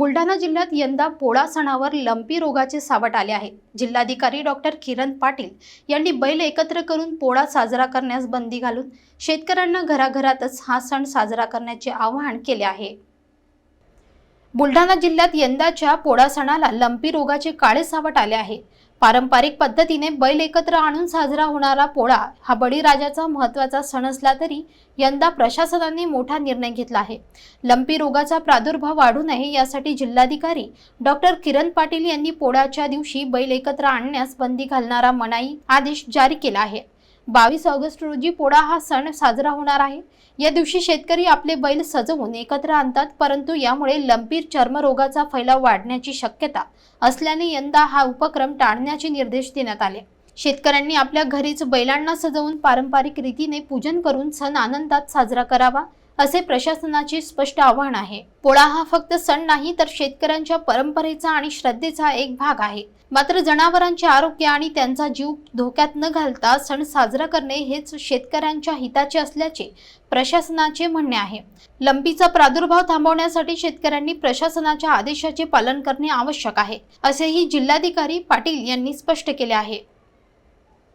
बुलढाणा जिल्ह्यात यंदा पोळा सणावर लंपी रोगाचे सावट आले आहे. जिल्हाधिकारी डॉक्टर किरण पाटील यांनी बैल एकत्र करून पोळा साजरा करण्यास बंदी घालून शेतकऱ्यांना घराघरातच हा सण साजरा करण्याचे आवाहन केले आहे. बुलढाणा जिल्ह्यात यंदाच्या पोळा सणाला लंपी रोगाचे काळे सावट आले आहे. पारंपरिक पद्धतीने बैल एकत्र आणून साजरा होणारा पोळा हा बळीराजाचा महत्त्वाचा सण असला तरी यंदा प्रशासनाने मोठा निर्णय घेतला आहे. लंपी रोगाचा प्रादुर्भाव वाढू नये यासाठी जिल्हाधिकारी डॉक्टर किरण पाटील यांनी पोळ्याच्या दिवशी बैल एकत्र आणण्यास बंदी घालणारा मनाई आदेश जारी केला आहे. बावीस ऑगस्ट रोजी पोळा हा सण साजरा होणार आहे. या दिवशी शेतकरी आपले बैल सजवून एकत्र आणतात परंतु यामुळे लंपीर चर्मरोगाचा फैलाव वाढण्याची शक्यता असल्याने यंदा हा उपक्रम टाळण्याचे निर्देश देण्यात आले. शेतकऱ्यांनी आपल्या घरीच बैलांना सजवून पारंपरिक रीतीने पूजन करून सण आनंदात साजरा करावा. असे प्रशासनाचे स्पष्ट आव्हान आहे. पोळा हा फक्त सण नाही तर शेतकऱ्यांच्या परंपरेचा आणि श्रद्धेचा एक भाग आहे. मात्र जनावरांचे आरोग्य आणि त्यांचा जीव धोक्यात न घालता सण साजरा करणे हेच शेतकऱ्यांच्या हिताचे असल्याचे प्रशासनाचे म्हणणे आहे. लंपीचा प्रादुर्भाव थांबवण्यासाठी शेतकऱ्यांनी प्रशासनाच्या आदेशाचे पालन करणे आवश्यक आहे असेही जिल्हाधिकारी पाटील यांनी स्पष्ट केले आहे.